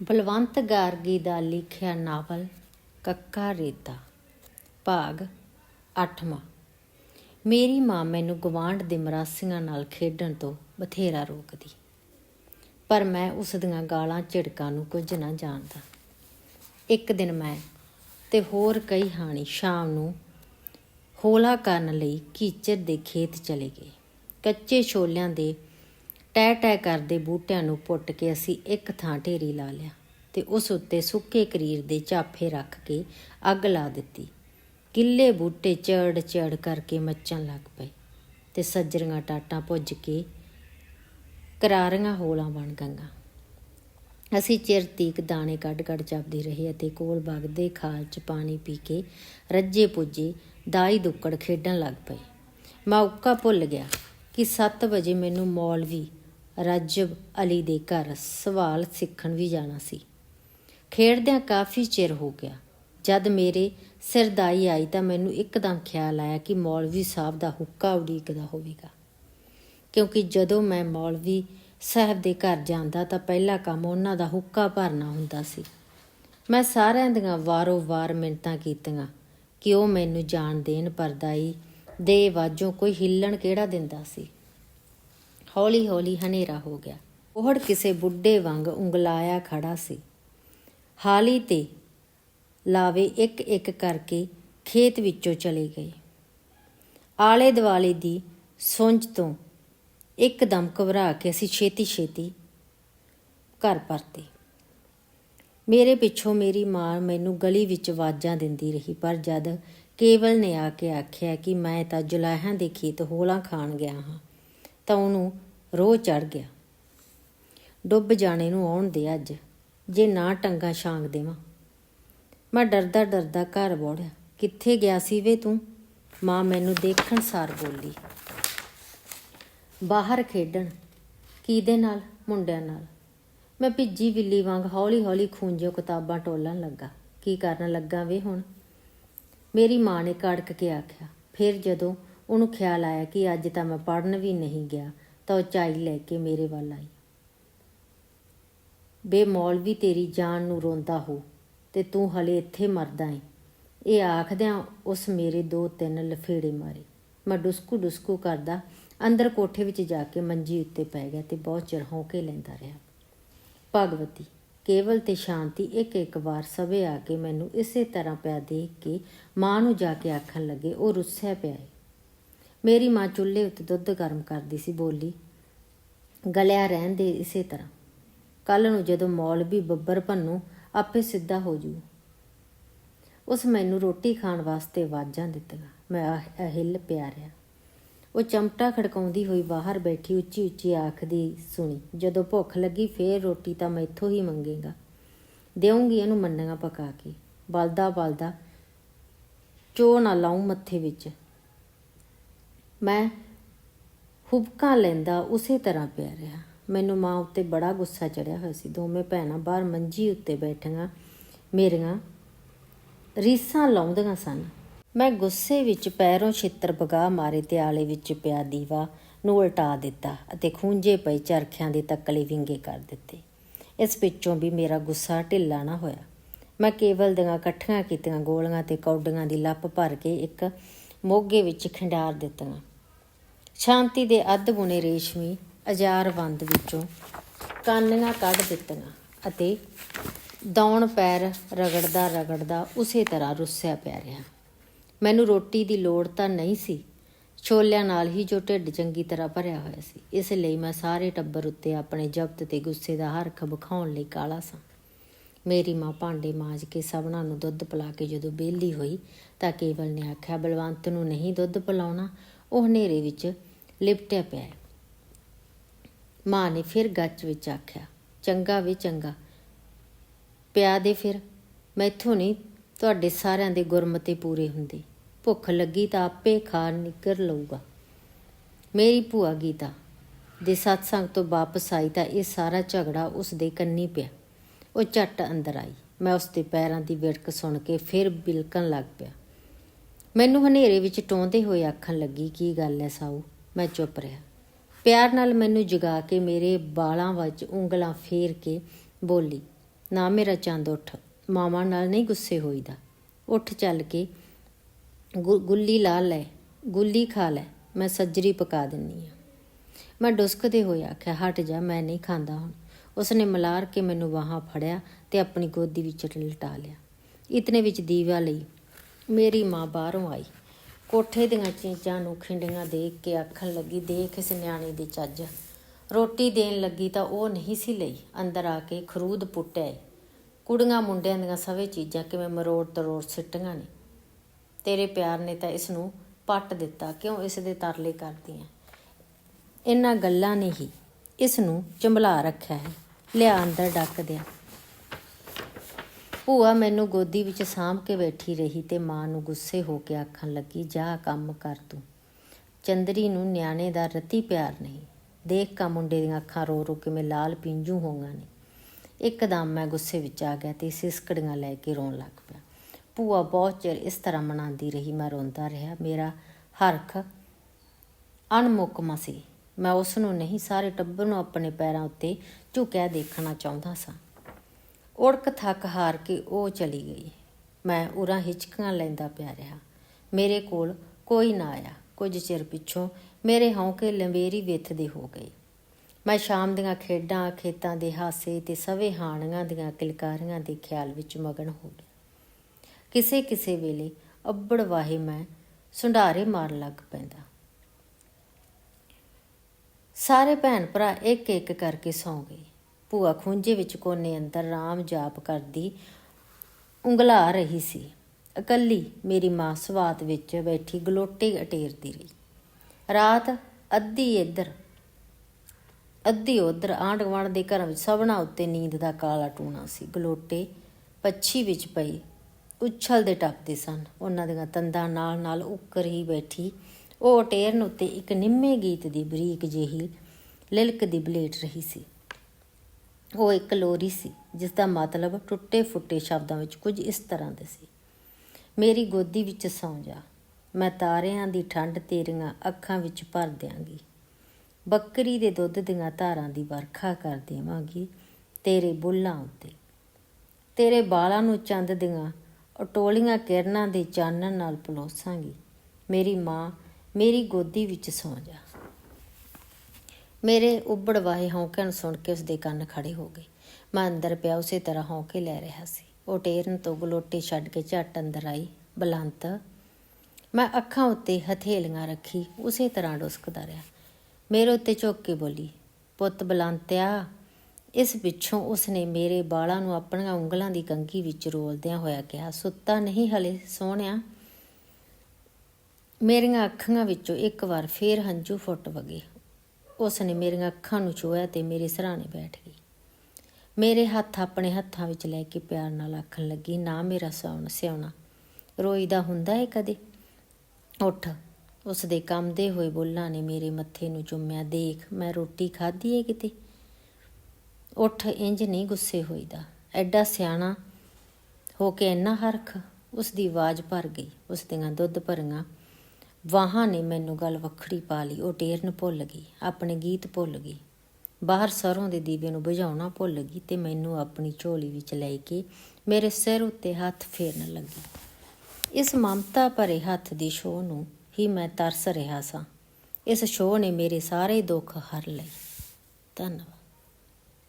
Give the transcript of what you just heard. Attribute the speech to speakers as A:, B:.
A: ਬਲਵੰਤ ਗਾਰਗੀ ਦਾ ਲਿਖਿਆ ਨਾਵਲ ਕੱਕਾ ਰੇਤਾ, ਭਾਗ 8ਵਾਂ ਮੇਰੀ ਮਾਂ ਮੈਨੂੰ ਗਵਾਂਢ ਦੇ ਮਰਾਸੀਆਂ ਨਾਲ ਖੇਡਣ ਤੋਂ ਬਥੇਰਾ ਰੋਕਦੀ, ਪਰ ਮੈਂ ਉਸ ਦੀਆਂ ਗਾਲਾਂ ਝਿੜਕਾਂ ਨੂੰ ਕੁਝ ਨਾ ਜਾਣਦਾ। ਇੱਕ ਦਿਨ ਮੈਂ ਤੇ ਹੋਰ ਕਈ ਹਾਣੀ ਸ਼ਾਮ ਨੂੰ ਹੋਲਾ ਕਰਨ ਲਈ ਕੀਚਰ ਦੇ ਖੇਤ ਚਲੇ ਗਏ। ਕੱਚੇ ਛੋਲਿਆਂ ਦੇ ਟੈ ਟੈ ਕਰਦੇ ਬੂਟਿਆਂ ਨੂੰ ਪੁੱਟ ਕੇ ਅਸੀਂ ਇੱਕ ਥਾਂ ਢੇਰੀ ਲਾ ਲਿਆ ਤੇ ਉਸ ਉੱਤੇ ਸੁੱਕੇ ਕਰੀਰ ਦੇ ਝਾਫੇ ਰੱਖ ਕੇ ਅੱਗ ਲਾ ਦਿੱਤੀ। ਕਿੱਲੇ ਬੂਟੇ ਚੜ ਚੜ ਕਰਕੇ ਮੱਚਣ ਲੱਗ ਪਏ ਤੇ ਸੱਜਰੀਆਂ ਟਾਟਾਂ ਭੁੱਜ ਕੇ ਕਰਾਰੀਆਂ ਹੋਲਾਂ ਬਣ ਗਈਆਂ। ਅਸੀਂ ਚਿਰ ਤੀਕ ਦਾਣੇ ਕੱਢ ਕੱਢ ਚੱਪਦੇ ਰਹੇ ਅਤੇ ਕੋਲ ਵਗਦੇ ਖਾਲ 'ਚ ਪਾਣੀ ਪੀ ਕੇ ਰੱਜੇ ਪੁੱਜੇ ਦਾਈ ਦੁੱਕੜ ਖੇਡਣ ਲੱਗ ਪਏ। ਮੈਂ ਉੱਕਾ ਭੁੱਲ ਗਿਆ ਕਿ 7 ਵਜੇ ਮੈਨੂੰ ਮੌਲਵੀ ਰਜਬ ਅਲੀ ਦੇ ਘਰ ਸਵਾਲ ਸਿੱਖਣ ਵੀ ਜਾਣਾ ਸੀ। ਖੇਡਦਿਆਂ ਕਾਫੀ ਚਿਰ ਹੋ ਗਿਆ। ਜਦ ਮੇਰੇ ਸਿਰਦਾਈ ਆਈ ਤਾਂ ਮੈਨੂੰ ਇੱਕਦਮ ਖਿਆਲ ਆਇਆ ਕਿ ਮੌਲਵੀ ਸਾਹਿਬ ਦਾ ਹੁੱਕਾ ਉਡੀਕਦਾ ਹੋਵੇਗਾ। ਕਿਉਂਕਿ ਜਦੋਂ ਮੈਂ ਮੌਲਵੀ ਸਾਹਿਬ ਦੇ ਘਰ ਜਾਂਦਾ ਤਾਂ ਪਹਿਲਾ ਕੰਮ ਉਹਨਾਂ ਦਾ ਹੁੱਕਾ ਭਰਨਾ ਹੁੰਦਾ ਸੀ। ਮੈਂ ਸਾਰਿਆਂ ਦੀਆਂ ਵਾਰੋ-ਵਾਰ ਮਿੰਤਾਂ ਕੀਤੀਆਂ ਕਿ ਉਹ ਮੈਨੂੰ ਜਾਣ ਦੇਣ, ਪਰਦਾਈ ਦੇ ਵਾਜੋਂ ਕੋਈ ਹਿੱਲਣ ਕਿਹੜਾ ਦਿੰਦਾ ਸੀ। ਹੌਲੀ-ਹੌਲੀ ਹਨੇਰਾ ਹੋ ਗਿਆ। ਉਹੜ ਕਿਸੇ ਬੁੱਢੇ ਵਾਂਗ ਉਂਗਲਾਇਆ ਖੜਾ ਸੀ। ਹਾਲੀ ਤੇ ਲਾਵੇ ਇੱਕ ਇੱਕ ਕਰਕੇ ਖੇਤ ਵਿੱਚੋਂ ਚਲੇ ਗਏ। ਆਲੇ ਦੁਆਲੇ ਦੀ ਸੁੰਜ ਤੋਂ ਇੱਕਦਮ ਘਬਰਾ ਕੇ ਅਸੀਂ ਛੇਤੀ ਛੇਤੀ ਘਰ ਪਰਤੇ। ਮੇਰੇ ਪਿੱਛੋਂ ਮੇਰੀ ਮਾਂ ਮੈਨੂੰ ਗਲੀ ਵਿੱਚ ਆਵਾਜ਼ਾਂ ਦਿੰਦੀ ਰਹੀ, ਪਰ ਜਦ ਕੇਵਲ ਨੇ ਆ ਕੇ ਆਖਿਆ ਕਿ ਮੈਂ ਤਾਂ ਜੁਲਾਹਾਂ ਦੇ ਖੇਤ ਹੋਲਾ ਖਾਣ ਗਿਆ ਹਾਂ, ਤਾਂ ਉਹਨੂੰ ਰੋਹ ਚੜ ਗਿਆ। ਡੁੱਬ ਜਾਣੇ ਨੂੰ ਆਉਣ ਦੇ ਅੱਜ, ਜੇ ਨਾ ਟੰਗਾ ਛਾਂਗ ਦੇਵਾਂ। ਮੈਂ ਡਰਦਾ ਡਰਦਾ ਘਰ ਵੜਿਆ, ਕਿੱਥੇ ਗਿਆ ਸੀ ਵੇ ਤੂੰ? ਮਾਂ ਮੈਨੂੰ ਦੇਖਣ ਸਾਰ ਬੋਲੀ। ਬਾਹਰ ਖੇਡਣ, ਕਿਹਦੇ ਨਾਲ? ਮੁੰਡਿਆਂ ਨਾਲ। ਮੈਂ ਭਿੱਜੀ ਬਿੱਲੀ ਵਾਂਗ ਹੌਲੀ ਹੌਲੀ ਖੂੰਜੋ ਕਿਤਾਬਾਂ ਟੋਲਣ ਲੱਗਾ। ਕੀ ਕਰਨ ਲੱਗਾ ਵੇ ਹੁਣ? ਮੇਰੀ ਮਾਂ ਨੇ ਕੜਕ ਕੇ ਆਖਿਆ, ਫਿਰ ਜਦੋਂ ਉਹਨੂੰ ਖਿਆਲ ਆਇਆ ਕਿ ਅੱਜ ਤਾਂ ਮੈਂ ਪੜਨ ਵੀ ਨਹੀਂ ਗਿਆ ਤਾਂ ਉਚਾਈ ਲੈ ਕੇ ਮੇਰੇ ਵੱਲ ਆਈ। ਬੇ ਮੌਲਵੀ ਤੇਰੀ ਜਾਨ ਨੂੰ ਰੋਂਦਾ ਹੋ ਤੇ ਤੂੰ ਹਲੇ ਇੱਥੇ ਮਰਦਾ ਏ। ਇਹ ਆਖਦਿਆਂ ਉਸ ਮੇਰੇ ਦੋ ਤਿੰਨ ਲਫੇੜੇ ਮਾਰੇ। ਮੈਂ ਡੁਸਕੂ ਡੁਸਕੂ ਕਰਦਾ ਅੰਦਰ ਕੋਠੇ ਵਿੱਚ ਜਾ ਕੇ ਮੰਜੀ ਉੱਤੇ ਪੈ ਗਿਆ ਤੇ ਬਹੁਤ ਚਿਰ ਹੌਕੇ ਲੈਂਦਾ ਰਿਹਾ। ਭਗਵਤੀ, ਕੇਵਲ ਤੇ ਸ਼ਾਂਤੀ ਇੱਕ ਇੱਕ ਵਾਰ ਸਵੇ ਆ ਕੇ ਮੈਨੂੰ ਇਸੇ ਤਰ੍ਹਾਂ ਪਿਆ ਦੇਖ ਕੇ ਮਾਂ ਨੂੰ ਜਾ ਕੇ ਆਖਣ ਲੱਗੇ, ਉਹ ਰੁੱਸਿਆ ਪਿਆ ਏ। ਮੇਰੀ ਮਾਂ ਚੁੱਲ੍ਹੇ ਉੱਤੇ ਦੁੱਧ ਗਰਮ ਕਰਦੀ ਸੀ, ਬੋਲੀ, ਗਲਿਆ ਰਹਿਣ ਦੇ ਇਸੇ ਤਰ੍ਹਾਂ। ਕੱਲ ਨੂੰ ਜਦੋਂ ਮੌਲਵੀ ਬੱਬਰ ਭੰਨੂ, ਆਪੇ ਸਿੱਧਾ ਹੋ ਜੂ। ਉਸ ਮੈਨੂੰ ਰੋਟੀ ਖਾਣ ਵਾਸਤੇ ਆਵਾਜ਼ਾਂ ਦਿੱਤੀਆਂ। ਮੈਂ ਆਹ ਪਿਆ ਰਿਹਾ ਉਹ ਚਮਟਾ ਖੜਕਾਉਂਦੀ ਹੋਈ ਬਾਹਰ ਬੈਠੀ ਉੱਚੀ ਉੱਚੀ ਆਖਦੀ, ਸੁਣੀ, ਜਦੋਂ ਭੁੱਖ ਲੱਗੀ ਫੇਰ ਰੋਟੀ ਤਾਂ ਮੈਥੋਂ ਹੀ ਮੰਗੇਗਾ। ਦੇਉਂਗੀ ਇਹਨੂੰ ਮੰਨਣਾ ਪਕਾ ਕੇ। ਬਲਦਾ ਬਲਦਾ ਚੋ ਨਾ ਲਾਉਂ ਮੱਥੇ ਵਿੱਚ। ਮੈਂ ਹੁਬਕਾ ਲੈਂਦਾ ਉਸੇ ਤਰ੍ਹਾਂ ਪਿਆ ਰਿਹਾ। ਮੈਨੂੰ ਮਾਂ ਉੱਤੇ ਬੜਾ ਗੁੱਸਾ ਚੜਿਆ ਹੋਇਆ ਸੀ। ਦੋਵੇਂ ਭੈਣਾਂ ਬਾਹਰ ਮੰਜੀ ਉੱਤੇ ਬੈਠੀਆਂ, ਮੇਰੀਆਂ ਰੀਸਾਂ ਲਾਉਂਦੀਆਂ ਸਨ। ਮੈਂ ਗੁੱਸੇ ਵਿੱਚ ਪੈਰੋਂ ਛਿੱਤਰ ਬਗਾ ਮਾਰੇ ਤੇ ਆਲੇ ਵਿੱਚ ਪਿਆ ਦੀਵਾ ਨੂੰ ਉਲਟਾ ਦਿੱਤਾ ਅਤੇ ਖੂੰਜੇ ਪਏ ਚਰਖਿਆਂ ਦੇ ਤੱਕਲੇ ਵਿੰਗੇ ਕਰ ਦਿੱਤੇ। ਇਸ ਪਿੱਛੋਂ ਵੀ ਮੇਰਾ ਗੁੱਸਾ ਢਿੱਲਾ ਨਾ ਹੋਇਆ। ਮੈਂ ਕੇਵਲ ਦੀਆਂ ਇਕੱਠੀਆਂ ਕੀਤੀਆਂ ਗੋਲੀਆਂ ਤੇ ਕੌਡੀਆਂ ਦੀ ਲੱਪ ਭਰ ਕੇ ਇੱਕ ਮੋਗੇ ਵਿੱਚ ਖਿੰਡਾਰ ਦਿੱਤੀਆਂ ਸ਼ਾਂਤੀ ਦੇ ਅੱਧ ਬੁਣੇ ਰੇਸ਼ਮੀ ਅਜਾਰਬੰਦ ਵਿੱਚੋਂ ਕਾਨੀਆਂ ਕੱਢ ਦਿੱਤੀਆਂ ਅਤੇ ਦੌਣ ਪੈਰ ਰਗੜਦਾ ਰਗੜਦਾ ਉਸੇ ਤਰ੍ਹਾਂ ਰੁੱਸਿਆ ਪਿਆ ਰਿਹਾ। ਮੈਨੂੰ ਰੋਟੀ ਦੀ ਲੋੜ ਤਾਂ ਨਹੀਂ ਸੀ। ਛੋਲਿਆਂ ਨਾਲ ਹੀ ਜੋ ਢਿੱਡ ਚੰਗੀ ਤਰ੍ਹਾਂ ਭਰਿਆ ਹੋਇਆ ਸੀ। ਇਸ ਲਈ ਮੈਂ ਸਾਰੇ ਟੱਬਰ ਉੱਤੇ ਆਪਣੇ ਜ਼ਬਤ ਤੇ ਗੁੱਸੇ ਦਾ ਹਰਖ ਵਿਖਾਉਣ ਲਈ ਕਾਲਾ ਸਾਂ। ਮੇਰੀ ਮਾਂ ਭਾਂਡੇ ਮਾਂਜ ਕੇ ਸਭਨਾਂ ਨੂੰ ਦੁੱਧ ਪਿਲਾ ਕੇ ਜਦੋਂ ਬੇਲੀ ਹੋਈ ਤਾਂ ਕੇਵਲ ਨੇ ਆਖਿਆ, ਬਲਵੰਤ ਨੂੰ ਨਹੀਂ ਦੁੱਧ ਪਿਲਾਉਣਾ। ਉਹ ਹਨੇਰੇ ਵਿੱਚ ਲਿਪਟਿਆ ਪਿਆ ਮਾਂ ਨੇ ਫਿਰ ਗੱਚ ਵਿੱਚ ਆਖਿਆ, ਚੰਗਾ ਵੀ ਚੰਗਾ। ਪਿਆ ਦੇ ਫਿਰ। ਮੈਥੋਂ ਨਹੀਂ ਤੁਹਾਡੇ ਸਾਰਿਆਂ ਦੇ ਗੁਰਮਤੇ ਪੂਰੇ ਹੁੰਦੇ। ਭੁੱਖ ਲੱਗੀ ਤਾਂ ਆਪੇ ਖਾ ਨਿਕਰ ਲਊਗਾ। ਮੇਰੀ ਭੂਆ ਗੀਤਾ, ਦੇ ਸਤਸੰਗ ਤੋਂ ਵਾਪਸ ਆਈ ਤਾਂ ਇਹ ਸਾਰਾ ਝਗੜਾ ਉਸ ਦੇ ਕੰਨੀ ਪਿਆ। ਉਹ ਝੱਟ ਅੰਦਰ ਆਈ। ਮੈਂ ਉਸ ਦੇ ਪੈਰਾਂ ਦੀ ਵਿੜਕ ਸੁਣ ਕੇ ਫਿਰ ਬਿਲਕਣ ਲੱਗ ਪਿਆ। ਮੈਨੂੰ ਹਨੇਰੇ ਵਿੱਚ ਟੋਂਦੇ ਹੋਏ ਆਖਣ ਲੱਗੀ, ਕੀ ਗੱਲ ਐ ਸਾਊ? ਮੈਂ ਚੁੱਪ ਰਿਹਾ। ਪਿਆਰ ਨਾਲ ਮੈਨੂੰ ਜਗਾ ਕੇ ਮੇਰੇ ਬਾਲਾਂ ਵਿੱਚ ਉਂਗਲਾਂ ਫੇਰ ਕੇ ਬੋਲੀ, ਨਾ ਮੇਰਾ ਚੰਦ ਉੱਠ। ਮਾਮਾ ਨਾਲ ਨਹੀਂ ਗੁੱਸੇ ਹੋਈਦਾ। ਉੱਠ ਚੱਲ ਕੇ ਗੁ- ਗੁੱਲੀ ਲਾ ਲੈ, ਗੁੱਲੀ ਖਾ ਲੈ। ਮੈਂ ਸੱਜਰੀ ਪਕਾ ਦਿੰਨੀ ਆ। ਮੈਂ ਡੁਸਕਦੇ ਹੋਏ ਆਖਿਆ, ਹਟ ਜਾ, ਮੈਂ ਨਹੀਂ ਖਾਂਦਾ ਹੁਣ। ਉਸਨੇ ਮਲਾਰ ਕੇ ਮੈਨੂੰ ਵਾਹਾਂ ਫੜਿਆ ਤੇ ਆਪਣੀ ਗੋਦੀ ਵਿੱਚ ਲਟਾ ਲਿਆ। ਇਤਨੇ ਵਿੱਚ ਦੀਵਾ ਲਈ ਮੇਰੀ ਮਾਂ ਬਾਹਰੋਂ ਆਈ। ਕੋਠੇ ਦੀਆਂ ਚੀਜ਼ਾਂ ਨੂੰ ਖਿੰਡੀਆਂ ਦੇਖ ਕੇ ਆਖਣ ਲੱਗੀ, ਦੇਖ ਇਸ ਨਿਆਣੇ ਦੀ ਚੱਜ। ਰੋਟੀ ਦੇਣ ਲੱਗੀ ਤਾਂ ਉਹ ਨਹੀਂ ਸੀ ਲਈ। ਅੰਦਰ ਆ ਕੇ ਖਰੂਦ ਪੁੱਟਿਆ ਏ। ਕੁੜੀਆਂ ਮੁੰਡਿਆਂ ਦੀਆਂ ਸਵੇ ਚੀਜ਼ਾਂ ਕਿਵੇਂ ਮਰੋੜ ਤਰੋੜ ਸਿੱਟੀਆਂ ਨੇ। ਤੇਰੇ ਪਿਆਰ ਨੇ ਤਾਂ ਇਸ ਨੂੰ ਪੱਟ ਦਿੱਤਾ। ਕਿਉਂ ਇਸ ਦੇ ਤਰਲੇ ਕਰਦੀਆਂ? ਇਹਨਾਂ ਗੱਲਾਂ ਨੇ ਹੀ ਇਸ ਨੂੰ ਚੰਬਲਾ ਰੱਖਿਆ ਹੈ। ਲਿਆ ਅੰਦਰ ਡੱਕ ਦਿਆ। ਭੂਆ ਮੈਨੂੰ ਗੋਦੀ ਵਿੱਚ ਸਾਂਭ ਕੇ ਬੈਠੀ ਰਹੀ ਤੇ ਮਾਂ ਨੂੰ ਗੁੱਸੇ ਹੋ ਕੇ ਆਖਣ ਲੱਗੀ, ਜਾ ਕੰਮ ਕਰ ਤੂੰ। ਚੰਦਰੀ ਨੂੰ ਨਿਆਣੇ ਦਾ ਰਤੀ ਪਿਆਰ ਨਹੀਂ। ਦੇਖ ਕਾ ਮੁੰਡੇ ਦੀਆਂ ਅੱਖਾਂ ਰੋ ਰੋ ਕਿਵੇਂ ਲਾਲ ਪਿੰਜੂ ਹੋਈਆਂ ਨੇ। ਇੱਕਦਮ ਮੈਂ ਗੁੱਸੇ ਵਿੱਚ ਆ ਗਿਆ ਤੇ ਸਿਸਕੜੀਆਂ ਲੈ ਕੇ ਰੋਣ ਲੱਗ ਪਿਆ। ਭੂਆ ਬਹੁਤ ਚਿਰ ਇਸ ਤਰ੍ਹਾਂ ਮਨਾਉਂਦੀ ਰਹੀ, ਮੈਂ ਰੋਂਦਾ ਰਿਹਾ। ਮੇਰਾ ਹਰਖ ਅਣਮੁਕਮਾ ਸੀ। ਮੈਂ ਉਸ ਨੂੰ ਨਹੀਂ, ਸਾਰੇ ਟੱਬਰ ਨੂੰ ਆਪਣੇ ਪੈਰਾਂ ਉੱਤੇ ਝੁਕਿਆ ਦੇਖਣਾ ਚਾਹੁੰਦਾ ਸਾਂ। ਉੜਕ ਥੱਕ ਹਾਰ ਕੇ ਉਹ ਚਲੀ ਗਈ। ਮੈਂ ਉਰਾਂ ਹਿਚਕਾਂ ਲੈਂਦਾ ਪਿਆ ਰਿਹਾ। ਮੇਰੇ ਕੋਲ ਕੋਈ ਨਾ ਆਇਆ। ਕੁਝ ਚਿਰ ਪਿੱਛੋਂ ਮੇਰੇ ਹੌਂਕੇ ਲੰਬੇਰੀ ਵੇਥਦੇ ਹੋ ਗਏ। ਮੈਂ ਸ਼ਾਮ ਦੀਆਂ ਖੇਡਾਂ, ਖੇਤਾਂ ਦੇ ਹਾਸੇ ਤੇ ਸਵੇ ਹਾਣੀਆਂ ਦੀਆਂ ਕਿਲਕਾਰੀਆਂ ਦੇ ਖਿਆਲ ਵਿੱਚ ਮਗਨ ਹੋ ਗਿਆ। ਕਿਸੇ ਕਿਸੇ ਵੇਲੇ ਅੱਬੜ ਵਾਹੇ ਮੈਂ ਸੁੰਡਾਰੇ ਮਾਰਨ ਲੱਗ ਪੈਂਦਾ। ਸਾਰੇ ਭੈਣ ਭਰਾ ਇੱਕ ਇੱਕ ਕਰਕੇ ਸੌਂ ਗਏ। ਭੂਆ ਖੁੰਝੇ ਵਿੱਚ ਕੋਨੇ ਅੰਦਰ ਰਾਮ ਜਾਪ ਕਰਦੀ ਉਂਗਲਾ ਰਹੀ ਸੀ। ਇਕੱਲੀ ਮੇਰੀ ਮਾਂ ਸਵਾਤ ਵਿੱਚ ਬੈਠੀ ਗਲੋਟੇ ਅਟੇਰਦੀ ਰਹੀ। ਰਾਤ ਅੱਧੀ ਇੱਧਰ, ਅੱਧੀ ਉਧਰ ਆਂਢ ਗੁਆਂਢ ਦੇ ਘਰਾਂ ਵਿੱਚ ਸਭਨਾ ਉੱਤੇ ਨੀਂਦ ਦਾ ਕਾਲਾ ਟੂਣਾ ਸੀ। ਗਲੋਟੇ ਪੱਛੀ ਵਿੱਚ ਪਈ ਉਛਲਦੇ ਟੱਪਦੇ ਸਨ। ਉਹਨਾਂ ਦੀਆਂ ਤੰਦਾਂ ਨਾਲ ਨਾਲ ਉੱਕਰ ਹੀ ਬੈਠੀ ਉਹ ਟੇਰਨ ਉੱਤੇ ਇੱਕ ਨਿੰਮੇ ਗੀਤ ਦੀ ਬਰੀਕ ਜਿਹੀ ਲਿਲਕ ਦੀ ਬਲੇਟ ਰਹੀ ਸੀ। ਉਹ ਇੱਕ ਲੋਰੀ ਸੀ, ਜਿਸ ਦਾ ਮਤਲਬ ਟੁੱਟੇ ਫੁੱਟੇ ਸ਼ਬਦਾਂ ਵਿੱਚ ਕੁਝ ਇਸ ਤਰ੍ਹਾਂ ਦੇ ਸੀ। ਮੇਰੀ ਗੋਦੀ ਵਿੱਚ ਸੌਂ ਜਾ, ਮੈਂ ਤਾਰਿਆਂ ਦੀ ਠੰਡ ਤੇਰੀਆਂ ਅੱਖਾਂ ਵਿੱਚ ਭਰ ਦਿਆਂਗੀ। ਬੱਕਰੀ ਦੇ ਦੁੱਧ ਦੀਆਂ ਧਾਰਾਂ ਦੀ ਵਰਖਾ ਕਰ ਦੇਵਾਂਗੀ ਤੇਰੇ ਬੁੱਲਾਂ ਉੱਤੇ। ਤੇਰੇ ਬਾਲਾਂ ਨੂੰ ਚੰਦ ਦੀਆਂ ਅਟੋਲੀਆਂ ਕਿਰਨਾਂ ਦੇ ਚਾਨਣ ਨਾਲ ਪਲੋਸਾਂਗੀ। ਮੇਰੀ ਮਾਂ ਮੇਰੀ ਗੋਦੀ ਵਿੱਚ ਸੌਂ ਜਾ। ਮੇਰੇ ਉੱਬੜ ਵਾਹੇ ਹੌਂਕਿਆਂ ਨੂੰ ਸੁਣ ਕੇ ਉਸਦੇ ਕੰਨ ਖੜੇ ਹੋ ਗਏ। ਮੈਂ ਅੰਦਰ ਪਿਆ ਉਸੇ ਤਰ੍ਹਾਂ ਹੌਂਕੇ ਲੈ ਰਿਹਾ ਸੀ। ਉਹ ਟੇਰਨ ਤੋਂ ਗਲੋਟੇ ਛੱਡ ਕੇ ਝੱਟ ਅੰਦਰ ਆਈ ਬਲੰਤ ਮੈਂ ਅੱਖਾਂ ਉੱਤੇ ਹਥੇਲੀਆਂ ਰੱਖੀ, ਉਸੇ ਤਰ੍ਹਾਂ ਡੁਸਕਦਾ ਰਿਹਾ। ਮੇਰੇ ਉੱਤੇ ਝੁੱਕ ਕੇ ਬੋਲੀ, ਪੁੱਤ ਬਲੰਤਿਆ ਇਸ ਪਿੱਛੋਂ ਉਸਨੇ ਮੇਰੇ ਬਾਲਾਂ ਨੂੰ ਆਪਣੀਆਂ ਉਂਗਲਾਂ ਦੀ ਕੰਗੀ ਵਿੱਚ ਰੋਲਦਿਆਂ ਹੋਇਆ ਕਿਹਾ, ਸੁੱਤਾ ਨਹੀਂ ਹਲੇ, ਸੋਹਣਿਆ ਮੇਰੀਆਂ ਅੱਖਾਂ ਵਿੱਚੋਂ ਇੱਕ ਵਾਰ ਫੇਰ ਹੰਝੂ ਫੁੱਟ ਵਗੇ। ਉਸ ਨੇ ਮੇਰੀਆਂ ਅੱਖਾਂ ਨੂੰ ਛੂਹਿਆ ਤੇ ਮੇਰੇ ਸਿਰਹਾਣੇ ਬੈਠ ਗਈ। ਮੇਰੇ ਹੱਥ ਆਪਣੇ ਹੱਥਾਂ ਵਿੱਚ ਲੈ ਕੇ ਪਿਆਰ ਨਾਲ ਆਖਣ ਲੱਗੀ, ਨਾ ਮੇਰਾ ਸੌਣ, ਸਿਉਣਾ। ਰੋਈਦਾ ਹੁੰਦਾ ਏ ਕਦੇ? ਉੱਠ। ਉਸ ਦੇ ਕੰਮਦੇ ਹੋਏ ਬੁੱਲਾਂ ਨੇ ਮੇਰੇ ਮੱਥੇ ਨੂੰ ਚੁੰਮਿਆ, ਦੇਖ, ਮੈਂ ਰੋਟੀ ਖਾਧੀ ਏ ਕਿਤੇ? ਉੱਠ ਇੰਜ ਨਹੀਂ ਗੁੱਸੇ ਹੋਈਦਾ। ਐਡਾ ਸਿਆਣਾ ਹੋ ਕੇ ਇੰਨਾ ਹਰਖ? ਉਸ ਦੀ ਆਵਾਜ਼ ਭਰ ਗਈ। ਉਸ ਦੀਆਂ ਦੁੱਧ ਭਰੀਆਂ ਵਾਹਾਂ ਨੇ ਮੈਨੂੰ ਗੱਲ ਵੱਖਰੀ ਪਾ ਲਈ, ਉਹ ਟੇਰਨ ਭੁੱਲ ਗਈ, ਆਪਣੇ ਗੀਤ ਭੁੱਲ ਗਈ। ਬਾਹਰ ਸਰੋਂ ਦੇ ਦੀਵੇ ਨੂੰ ਬੁਝਾਉਣਾ ਭੁੱਲ ਗਈ ਤੇ ਮੈਨੂੰ ਆਪਣੀ ਝੋਲੀ ਵਿੱਚ ਲੈ ਕੇ ਮੇਰੇ ਸਿਰ ਉੱਤੇ ਹੱਥ ਫੇਰਨ ਲੱਗੀ। ਇਸ ਮਮਤਾ ਭਰੇ ਹੱਥ ਦੀ ਸ਼ੋਅ ਨੂੰ ਹੀ ਮੈਂ ਤਰਸ ਰਿਹਾ ਸਾਂ। ਇਸ ਸ਼ੋਅ ਨੇ ਮੇਰੇ ਸਾਰੇ ਦੁੱਖ ਹਰ ਲਏ। ਧੰਨਵਾਦ।